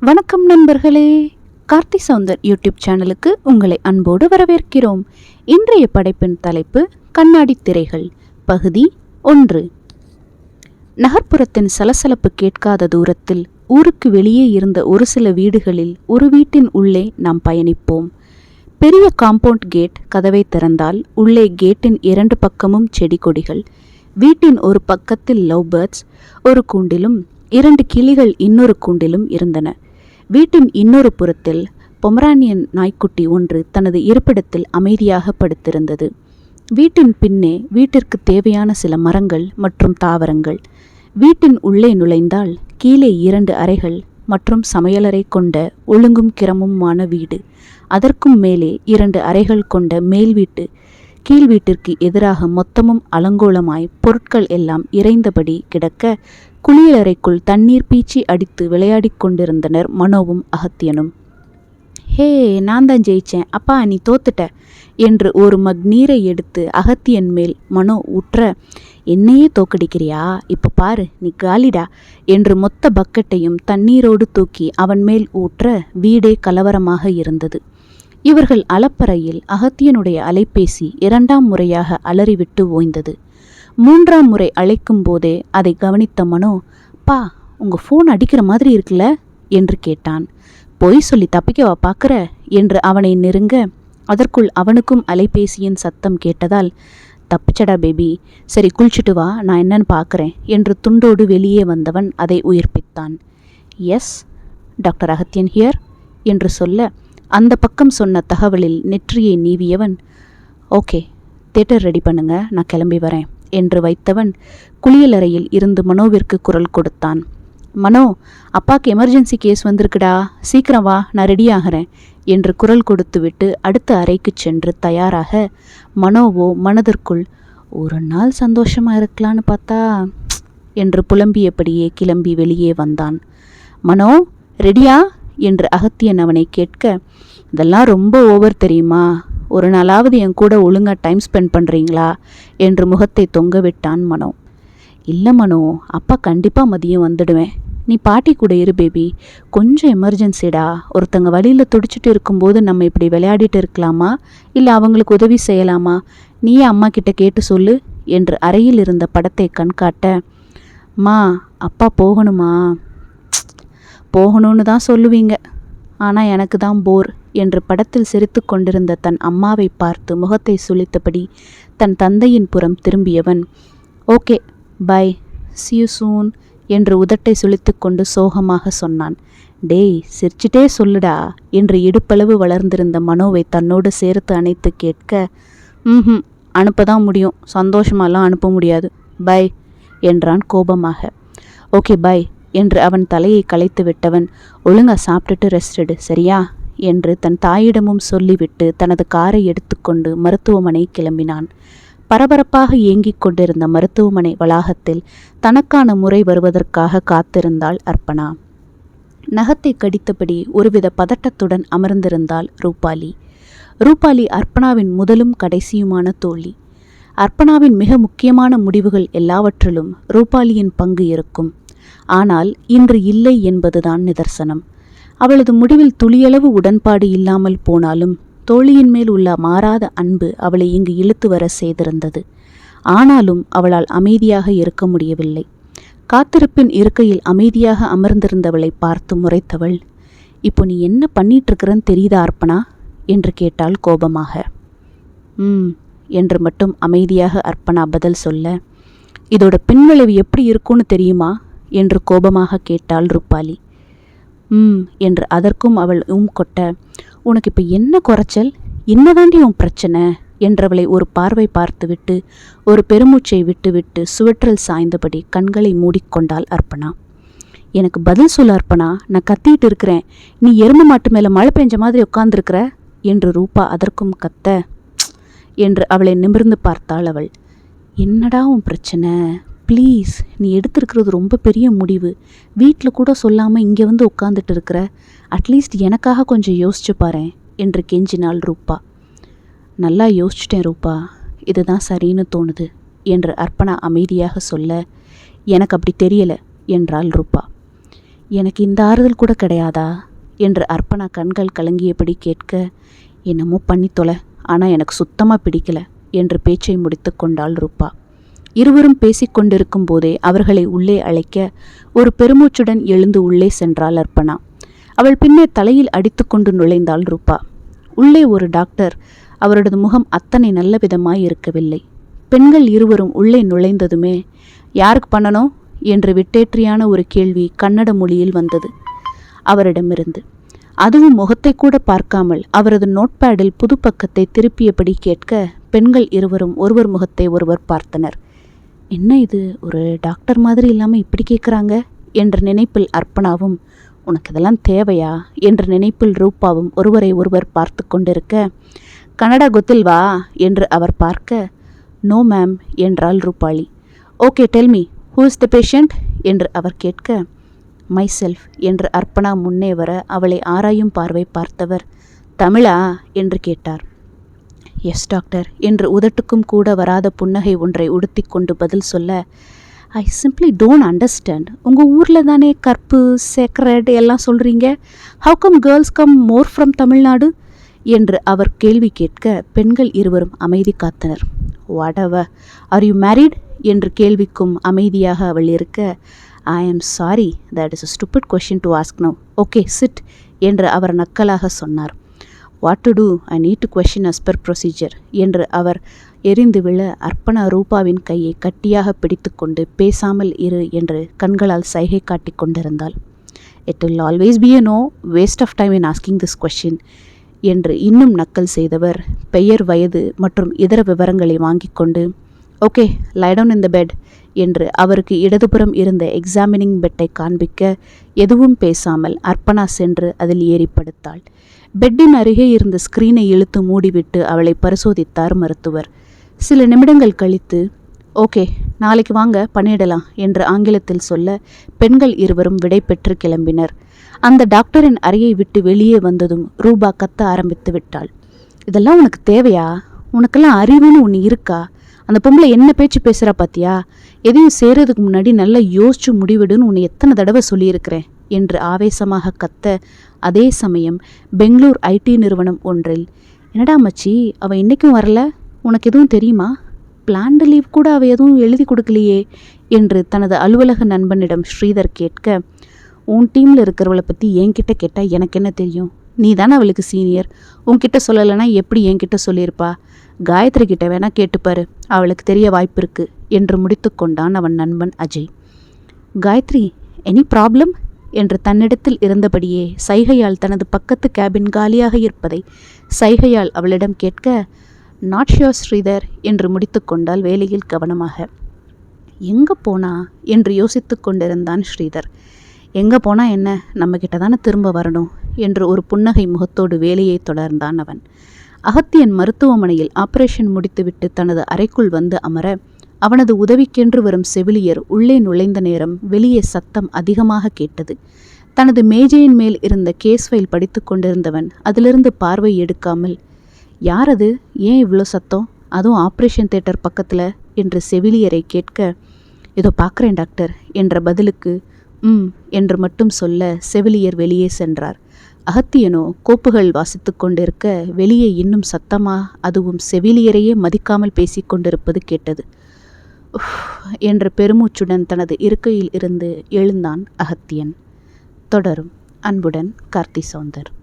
வணக்கம் நண்பர்களே. கார்த்தி சவுந்தர் யூடியூப் சேனலுக்கு உங்களை அன்போடு வரவேற்கிறோம். இன்றைய படைப்பின் தலைப்பு கண்ணாடி திரைகள் பகுதி ஒன்று. நகர்ப்புறத்தின் சலசலப்பு கேட்காத தூரத்தில் ஊருக்கு வெளியே இருந்த ஒரு சில வீடுகளில் ஒரு வீட்டின் உள்ளே நாம் பயணிப்போம். பெரிய காம்பவுண்ட் கேட் கதவை திறந்தால் உள்ளே கேட்டின் இரண்டு பக்கமும் செடி கொடிகள். வீட்டின் ஒரு பக்கத்தில் லவ் பேர்ட்ஸ் ஒரு கூண்டிலும் இரண்டு கிளிகள் இன்னொரு கூண்டிலும் இருந்தன. வீட்டின் இன்னொரு புறத்தில் பொமரானியன் நாய்க்குட்டி ஒன்று தனது இருப்பிடத்தில் அமைதியாக படுத்திருந்தது. வீட்டின் பின்னே வீட்டிற்கு தேவையான சில மரங்கள் மற்றும் தாவரங்கள். வீட்டின் உள்ளே நுழைந்தால் கீழே இரண்டு அறைகள் மற்றும் சமையலறை கொண்ட ஒழுங்கும் கிரமுமான வீடு. அதற்கும் மேலே இரண்டு அறைகள் கொண்ட மேல் வீட்டு. கீழ் வீட்டிற்கு எதிராக மொத்தமும் அலங்கோலமாய் பொருட்கள் எல்லாம் இறைந்தபடி கிடக்க குளியலறைக்குள் தண்ணீர் பீச்சி அடித்து விளையாடிக் கொண்டிருந்தனர் மனோவும் அகத்தியனும். ஹே நான் தான் ஜெயிச்சேன். அப்பா நீ தோத்துட்ட என்று ஒரு மக் நீரை எடுத்து அகத்தியன் மேல் மனோ ஊற்ற என்னையே தோக்கடிக்கிறியா? இப்போ பாரு நீ காலிடா என்று மொத்த பக்கெட்டையும் தண்ணீரோடு தூக்கி அவன் மேல் ஊற்ற வீடே கலவரமாக இருந்தது. இவர்கள் அலப்பறையில் அகத்தியனுடைய அலைபேசி இரண்டாம் முறையாக அலறிவிட்டு ஓய்ந்தது. மூன்றாம் முறை அழைக்கும் போதே அதை கவனித்த மனோ பா உங்க ஃபோன் அடிக்கிற மாதிரி இருக்குல்ல? என்று கேட்டான். பொய் சொல்லி தப்பிக்கவா பார்க்குற என்று அவனை நெருங்க அதற்குள் அவனுக்கும் அலைபேசியின் சத்தம் கேட்டதால் தப்பிச்சடா பேபி சரி குளிச்சுட்டு வா நான் என்னன்னு பார்க்குறேன் என்று துண்டோடு வெளியே வந்தவன் அதை உயிர்ப்பித்தான். எஸ் டாக்டர் அகத்தியன் ஹியர் என்று சொல்ல அந்த பக்கம் சொன்ன தகவலில் நெற்றியை நீவியவன் ஓகே தேட்டர் ரெடி பண்ணுங்க நான் கிளம்பி வரேன். என்று வைத்தவன் குளியலறையில் இருந்து மனோவிற்கு குரல் கொடுத்தான். மனோ அப்பாக்கு எமர்ஜென்சி கேஸ் வந்திருக்குடா. சீக்கிரம் வா நான் ரெடி ஆகிறேன் என்று குரல் கொடுத்துவிட்டு அடுத்த அறைக்கு சென்று தயாராக மனோவோ மனதிற்குள் ஒரு நாள் சந்தோஷமா இருக்கலான்னு பார்த்தா என்று புலம்பியபடியே கிளம்பி வெளியே வந்தான். மனோ ரெடியா என்று அகத்தியன் அவனை கேட்க இதெல்லாம் ரொம்ப ஓவர் தெரியுமா? ஒரு நாளாவது என் கூட ஒழுங்காக டைம் ஸ்பெண்ட் பண்ணுறீங்களா என்று முகத்தை தொங்க விட்டான் மனோ. இல்லை மனோ அப்பா கண்டிப்பாக மதியம் வந்துடுவேன். நீ பாட்டி கூட இரு பேபி கொஞ்சம் எமர்ஜென்சிடா ஒருத்தங்க வழியில் துடிச்சிட்டு இருக்கும்போது நம்ம இப்படி விளையாடிட்டு இருக்கலாமா? இல்லை அவங்களுக்கு உதவி செய்யலாமா? நீயே அம்மா கிட்ட கேட்டு சொல்லு என்று அறையில் இருந்த படத்தை கண்காட்ட. மா அப்பா போகணுமா? போகணும்னு தான் சொல்லுவீங்க. ஆனால் எனக்கு தான் போர். என்று படத்தில் சிரித்து கொண்டிருந்த தன் அம்மாவை பார்த்து முகத்தை சுளித்தபடி தன் தந்தையின் புறம் திரும்பியவன் okay bye see you soon என்று உதட்டை சுழித்து கொண்டு சோகமாக சொன்னான். டேய் சிரிச்சிட்டே சொல்லுடா என்று இடுப்பளவு வளர்ந்திருந்த மனோவை தன்னோடு சேர்த்து அணைத்து கேட்க ம் அனுப்பதான் முடியும். சந்தோஷமாலாம் அனுப்ப முடியாது. பை என்றான் கோபமாக. ஓகே பை என்று அவன் தலையை களைத்து விட்டவன் ஒழுங்கா சாப்பிட்டுட்டு ரெஸ்ட் எடு சரியா? என்று தன் தாயிடமும் சொல்லிவிட்டு தனது காரை எடுத்துக்கொண்டு மருத்துவமனை கிளம்பினான். பரபரப்பாக இயங்கிக் கொண்டிருந்த மருத்துவமனை வளாகத்தில் தனக்கான முறை வருவதற்காக காத்திருந்தாள் அர்ப்பணா. நகத்தை கடித்தபடி ஒருவித பதட்டத்துடன் அமர்ந்திருந்தாள் ரூபாலி. ரூபாலி அர்ப்பணாவின் முதலும் கடைசியுமான தோழி. அர்ப்பணாவின் மிக முக்கியமான முடிவுகள் எல்லாவற்றிலும் ரூபாலியின் பங்கு இருக்கும். ஆனால் இன்று இல்லை என்பதுதான் நிதர்சனம். அவளது முடிவில் துளியளவு உடன்பாடு இல்லாமல் போனாலும் தோழியின் மேல் உள்ள மாறாத அன்பு அவளை இங்கு இழுத்து வர செய்திருந்தது. ஆனாலும் அவளால் அமைதியாக இருக்க முடியவில்லை. காத்திருப்பின் இருக்கையில் அமைதியாக அமர்ந்திருந்தவளை பார்த்து முறைத்தவள் இப்போ நீ என்ன பண்ணிட்டு இருக்கிறன்னு தெரியுதா அர்ப்பணா? என்று கேட்டாள் கோபமாக. ம் என்று மட்டும் அமைதியாக அர்ப்பணா பதில் சொல்ல இதோட பின்விளைவு எப்படி இருக்கும்னு தெரியுமா? என்று கோபமாக கேட்டாள் ருப்பாலி ம் என்று அதற்கும் அவள் உம் கொட்ட உனக்கு இப்போ என்ன குறைச்சல்? என்னதாண்டி உன் பிரச்சனை? என்றவளை ஒரு பார்வை பார்த்துவிட்டு ஒரு பெருமூச்சை விட்டுவிட்டு சுவற்றில் சாய்ந்தபடி கண்களை மூடிக்கொண்டாள் அர்ப்பணா. எனக்கு பதில் சொல்ல அர்ப்பணா நான் கத்திட்டு இருக்கிறேன். நீ எறும்பு மாட்டு மேலே மழை பெஞ்ச மாதிரி உட்காந்துருக்கிற என்று ரூபா அதற்கும் கத்த என்று அவளை நிமிர்ந்து பார்த்தாள் அவள். என்னடா உன் பிரச்சனை? ப்ளீஸ் நீ எடுத்திருக்கிறது ரொம்ப பெரிய முடிவு. வீட்டில் கூட சொல்லாமல் இங்கே வந்து உட்காந்துட்டு இருக்கிற. அட்லீஸ்ட் எனக்காக கொஞ்சம் யோசிச்சு பாரு என்று கெஞ்சினாள் ரூபா. நல்லா யோசிச்சிட்டேன் ரூபா. இதுதான் சரின்னு தோணுது என்று அர்ப்பணா அமைதியாக சொல்ல எனக்கு அப்படி தெரியலை என்றாள் ரூபா. எனக்கு இந்த ஆறுதல் கூட கிடையாதா என்று அர்ப்பணா கண்கள் கலங்கியபடி கேட்க என்னமோ பண்ணி தொலை ஆனால் எனக்கு சுத்தமாக பிடிக்கல என்று பேச்சை முடித்து கொண்டாள் ரூபா. இருவரும் பேசிக்கொண்டிருக்கும் போதே அவர்களை உள்ளே அழைக்க ஒரு பெருமூச்சுடன் எழுந்து உள்ளே சென்றாள் அர்ப்பணா. அவள் பின்னே தலையில் அடித்துக்கொண்டு நுழைந்தாள் ரூபா. உள்ளே ஒரு டாக்டர். அவரது முகம் அத்தனை நல்ல விதமாய் இருக்கவில்லை. பெண்கள் இருவரும் உள்ளே நுழைந்ததுமே யாருக்கு பண்ணணும் என்று விட்டேற்றியான ஒரு கேள்வி கன்னட மொழியில் வந்தது அவரிடமிருந்து. அதுவும் முகத்தை கூட பார்க்காமல் அவரது நோட்பேடில் புது பக்கத்தை திருப்பியபடி கேட்க பெண்கள் இருவரும் ஒருவர் முகத்தை ஒருவர் பார்த்தனர். என்ன இது? ஒரு டாக்டர் மாதிரி இல்லாமல் இப்படி கேட்குறாங்க என்ற நினைப்பில் அர்ப்பணாவும் உனக்கு இதெல்லாம் தேவையா? என்ற நினைப்பில் ரூபாவும் ஒருவரை ஒருவர் பார்த்து கொண்டிருக்க கனடா கொத்தில்வா என்று அவர் பார்க்க நோ மேம் என்றாள் Rupali. Okay tell me who is the patient? என்று அவர் கேட்க மை செல்ஃப் என்று அர்ப்பணா முன்னே வர அவளை ஆராயும் பார்வை பார்த்தவர் தமிழா? என்று கேட்டார். எஸ் டாக்டர் என்று உதட்டுக்கும் கூட வராத புன்னகை ஒன்றை உடுத்தி கொண்டு பதில் சொல்ல ஐ சிம்ப்ளி டோன்ட் அண்டர்ஸ்டாண்ட் உங்கள் ஊரில் தானே கற்பு சேக்ரட் எல்லாம் சொல்கிறீங்க how come girls come more from Tamil Nadu? என்று அவர் கேள்வி கேட்க பெண்கள் இருவரும் அமைதி காத்தனர். வாடவ ஆர் யூ மேரிட் என்று கேள்விக்கும் அமைதியாக அவள் இருக்க I am sorry that is a stupid question to ask no okay sit என்று அவர் நக்கலாக சொன்னார். What to do I need to question as per procedure என்று அவர் எரிந்து விழ அர்ப்பணா ரூபாவின் கையை கட்டியாக பிடித்துக்கொண்டு பேசாமல் இரு என்று கண்களால் சைகை காட்டிக் கொண்டிருந்தாள். It will always be a no waste of time in asking this question என்று இன்னும் நக்கல் செய்தவர் பெயர் வயது மற்றும் இதர விவரங்களை வாங்கிக் கொண்டு ஓகே லைடவுன் இன் த பெட் என்று அவருக்கு இடதுபுறம் இருந்த எக்ஸாமினிங் பெட்டை காண்பிக்க எதுவும் பேசாமல் அர்ப்பணா சென்று அதில் ஏறி படுத்தாள். பெட்டின் அருகே இருந்த ஸ்கிரீனை இழுத்து மூடிவிட்டு அவளை பரிசோதித்தார் மருத்துவர். சில நிமிடங்கள் கழித்து ஓகே நாளைக்கு வாங்க பண்ணிடலாம் என்று ஆங்கிலத்தில் சொல்ல பெண்கள் இருவரும் விடை பெற்று கிளம்பினர். அந்த டாக்டரின் அறையை விட்டு வெளியே வந்ததும் ரூபா கத்த ஆரம்பித்து விட்டாள். இதெல்லாம் உனக்கு தேவையா? உனக்கெல்லாம் அறிவுன்னு ஒன்று இருக்கா? அந்த பொம்பளை என்ன பேச்சு பேசுகிறா பாத்தியா? எதையும் செய்கிறதுக்கு முன்னாடி நல்லா யோசிச்சு முடிவிடுன்னு உன்னை எத்தனை தடவை சொல்லியிருக்கிறேன் என்று ஆவேசமாக கத்த அதே சமயம் பெங்களூர் ஐடி நிறுவனம் ஒன்றில் என்னடா மச்சி அவள் இன்றைக்கும் வரல? உனக்கு எதுவும் தெரியுமா? பிளான்டு லீவ் கூட அவள் எதுவும் எழுதி கொடுக்கலையே என்று தனது அலுவலக நண்பனிடம் ஸ்ரீதர் கேட்க உன் டீமில் இருக்கிறவளை பற்றி என்கிட்ட கேட்டால் எனக்கு என்ன தெரியும்? நீ தானே அவளுக்கு சீனியர். உன்கிட்ட சொல்லலைன்னா எப்படி என்கிட்ட சொல்லியிருப்பா? காயத்ரி கிட்ட வேணா கேட்டுப்பாரு அவளுக்கு தெரிய வாய்ப்பு இருக்கு என்று முடித்து கொண்டான் அவன் நண்பன் அஜய். Gayatri any problem? என்று தன்னிடத்தில் இருந்தபடியே சைகையால் தனது பக்கத்து கேபின் காலியாக இருப்பதை சைகையால் அவளிடம் கேட்க நாட் ஷியோர் ஸ்ரீதர் என்று முடித்து கொண்டால் வேலையில் கவனமாக. எங்கே போனா? என்று யோசித்து கொண்டிருந்தான் ஸ்ரீதர். எங்கே போனா என்ன? நம்மக்கிட்ட தானே திரும்ப வரணும் என்று ஒரு புன்னகை முகத்தோடு வேலையை தொடர்ந்தான் அவன். அகத்தியன் மருத்துவமனையில் ஆபரேஷன் முடித்துவிட்டு தனது அறைக்குள் வந்து அமர அவனது உதவிக்கென்று வரும் செவிலியர் உள்ளே நுழைந்த நேரம் வெளியே சத்தம் அதிகமாக கேட்டது. தனது மேஜையின் மேல் இருந்த கேஸ் ஃபைல் படித்து கொண்டிருந்தவன் அதிலிருந்து பார்வை எடுக்காமல் யார் அது? ஏன் இவ்வளோ சத்தம்? அதுவும் ஆப்ரேஷன் தேட்டர் பக்கத்தில்? என்று செவிலியரை கேட்க இதோ பார்க்குறேன் டாக்டர் என்ற பதிலுக்கு ம் என்று மட்டும் சொல்ல செவிலியர் வெளியே சென்றார். அகத்தியனோ கோப்புகள் வாசித்து கொண்டிருக்க வெளியே இன்னும் சத்தமா அதுவும் செவிலியரையே மதிக்காமல் பேசிக்கொண்டிருப்பது கேட்டது. என்ற பெருமூச்சுடன் தனது இருக்கையில் இருந்து எழுந்தான் அகத்தியன். தொடரும். அன்புடன் கார்த்தி சௌந்தர்.